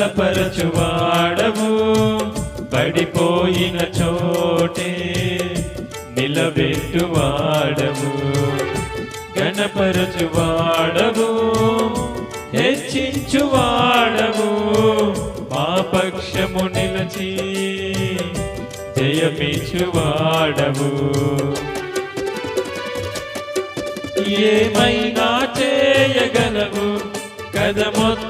బలపరచువాడవు పడిపోయిన చోటే నిలబెట్టువాడవు. గణపరచువాడవు హెచ్చించువాడవు. మా పక్షము నిలచి జయమిచ్చువాడవు. ఏమైనా చేయగలవు? కథ మొత్తం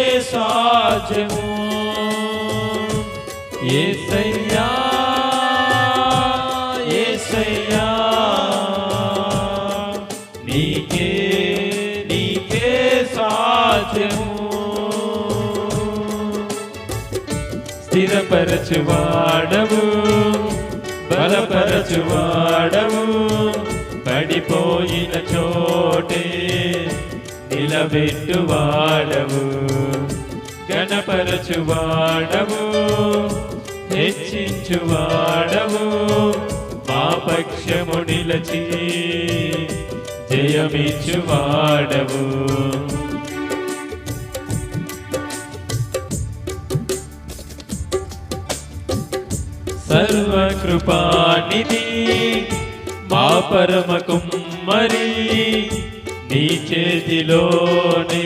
సాధ్యము ఏసయ్యా ఏసయ్యా నీకే నీకే సాధ్యము. స్థిరపరచువాడవు బలపరచువాడవు పడిపోయిన చోటే నిలబెట్టువాడవు. ఘనపరచువాడవు హెచ్చించువాడవు మా పక్షము నిలచి జయమిచ్చువాడవు. సర్వకృపానిధి మా పరమ కుమ్మరి నీ చేతిలోనే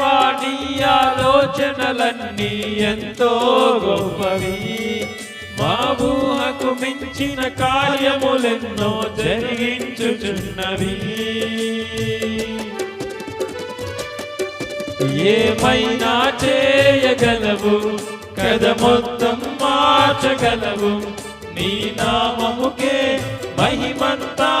నీ ఆలోచనలన్నీ ఎంతో గొప్పవి. మా ఊహకు మించిన కార్యములెన్నో జరిగించుచున్నవి. ఏమైనా చేయగలవు? కథ మొత్తం మార్చగలవు. నీ నామముకే మహిమంతా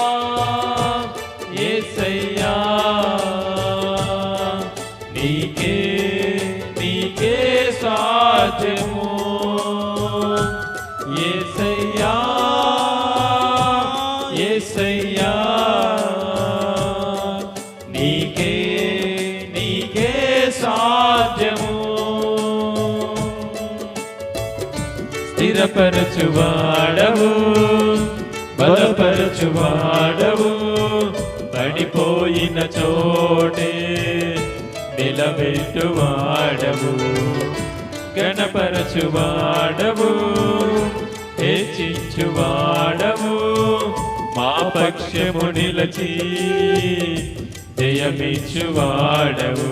స్థిరపరచువాడవు బలపరచువాడవు పడిపోయిన చోటే నిలబెట్టువాడవు. గణపరచువాడవు హెచ్చించువాడవు మా పక్షము నిలచి జయమిచ్చువాడవు.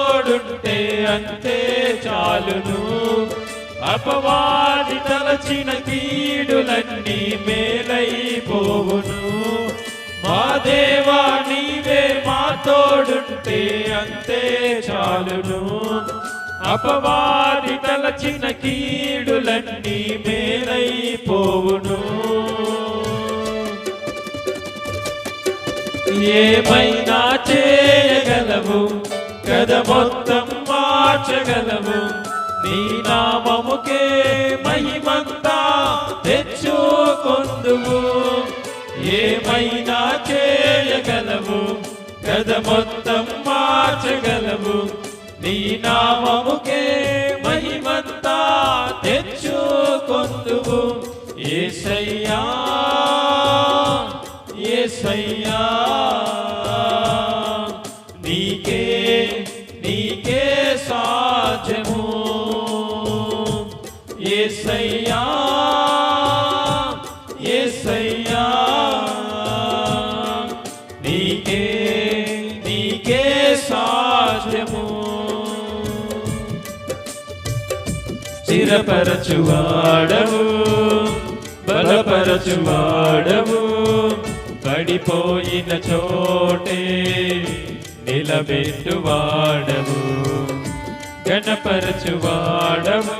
తోడు అంతే చాలును. అపవాది తలచిన కీడులన్నీ మేలైపోవును. మా దేవా నీవే మా తోడుంటే అంతే చాలును. అపవాది తలచిన కీడులన్నీ మేలైపోవును. ఏమైనా చేయగలవు? కథ మొత్తం మార్చగలవు. నీ నామముకే మహిమంతా తెచ్చుకొందువు. ఏమైనా చేయగలవు. కథ మొత్తం మార్చగలవు. నీ నామముకే మహిమంతా తెచ్చుకొందువు. ఏసయ్యా ఏసయ్యా. ఏసయ్యా ఏసయ్యా నీకే నీకే సాధ్యము. స్థిరపరచువాడవు బలపరచువాడవు పడిపోయిన చోటే నిలబెట్టువాడవు. గణపరచువాడవు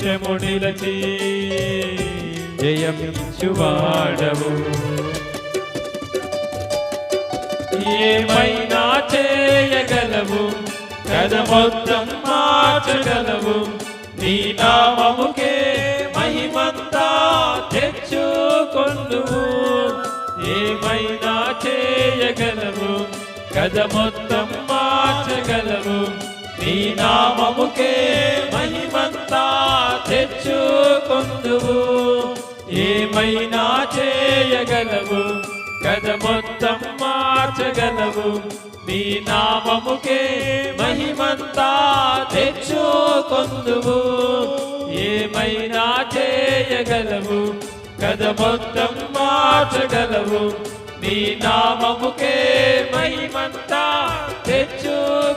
పక్షము నిలచి జయమిచ్చువాడవు. ఏమైనా చేయగలవు? కథ మొత్తం మార్చగలవు. నీ నామముకే మహిమంతా తెచ్చుకొండు ఏమైనా చేయగలవు? కథ మొత్తం మార్చగలవు. నీ నామముకే మహిమంతా తెచ్చుకుందువు. ఏమైనా చేయగలవు? కథ మొత్తం మార్చగలవు. నీ నామముకే మహిమంతా తెచ్చుకుందువు. ఏమైనా చేయగలవు? కథ మొత్తం మార్చగలవు. నీ నామముకే మహిమంతా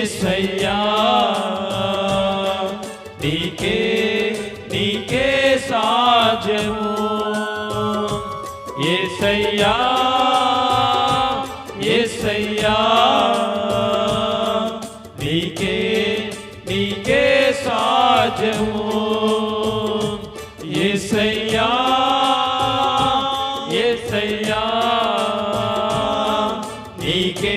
ఏసయ్యా. నీకే నీకే సాధ్యము. ఏసయ్యా ఏసయ్యా. నీకే నీకే సాధ్యము. ఏసయ్యా ఏసయ్యా. నీకే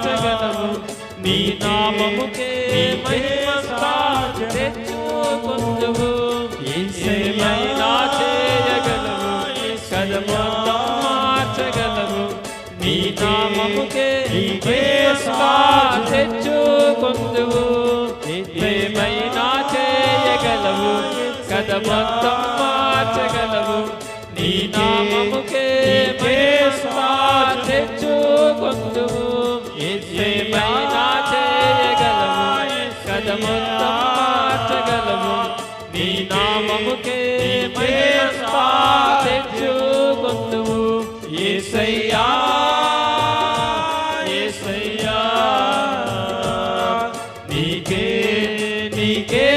మార్చగలవు నీ నామముకే మహిమంతా తెచ్చుకొందువు ఏమైనా చేయగలవు కద మొత్తం మార్చగలవు నీ నామముకే తెచ్చుకొందువు ఏమైనా చేయగలవు మొత్తం మార్చగలవు నీ నామముకే నామముకే మహిమ తెచ్చుకొందువు ఏసయ్యా ఏసయ్యా నీకే నీకే